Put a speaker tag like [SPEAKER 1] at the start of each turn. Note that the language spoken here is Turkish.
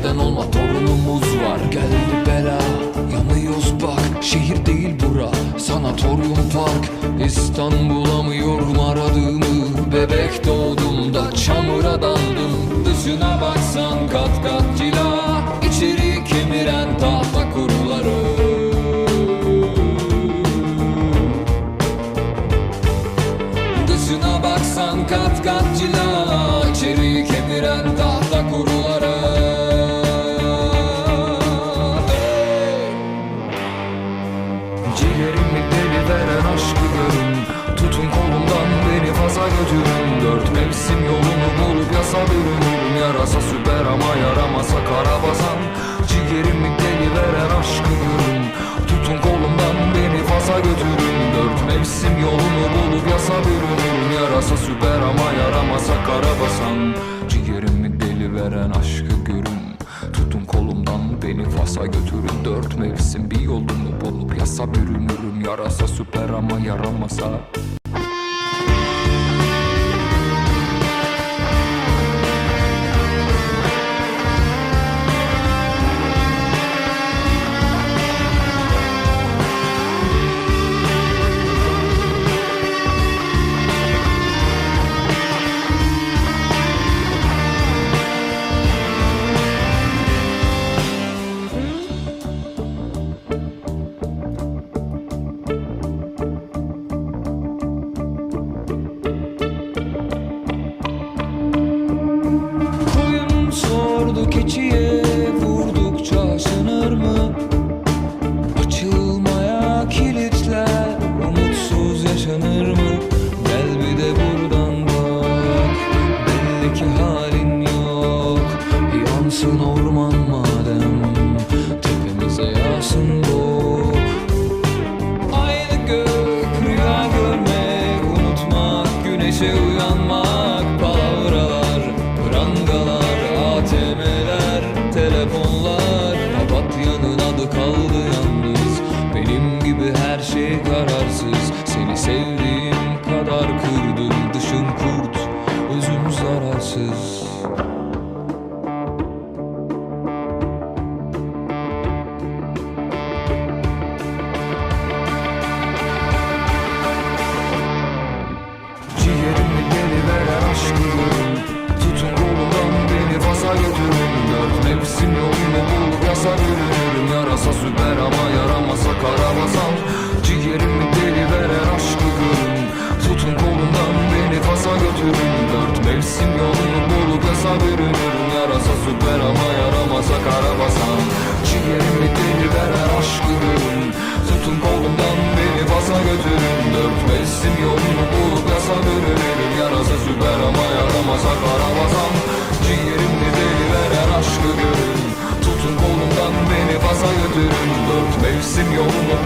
[SPEAKER 1] Bizden olma torunumuz var. Geldi bela yanıyoruz bak. Şehir değil bura sanatoryum park. İstanbul'a mı yorum aradığımı Bebek doğduğumda çamura daldım Dışına baksan kat Ciğerimi deli veren aşkı görün Tutun kolumdan beni faza götürün. Dört mevsim yolunu bulup yasa bürünürüm. Yarasa süper ama yaramasa karabasan Ciğerimi deli veren aşkı Dört mevsim bir yolunu bulup yasa bürünürüm Yarasa süper ama yaramasa Orman madem Tepemize yağsın bu. Aynı gök rüya görmek Unutmak güneşe uyanmak Palavralar, prangalar ATM'ler, telefonlar. Papatya'nın adı kaldı yalnız Benim gibi her şey kararsız. Seni sevdiğim kadar kırdım Dışın kurt, bulup yasa bürünürüm Yarasa süper ama yaramasa karabasan Ciğerimi deli veren aşkı görün Tutun kolumdan beni fasa götürün. Dört mevsim yolunu bulup yasa bürünürüm Yarasa süper ama yaramasa karabasan Ciğerimde deli veren aşkı görün Tutun kolumdan beni fasa götürün. Dört mevsim yolunu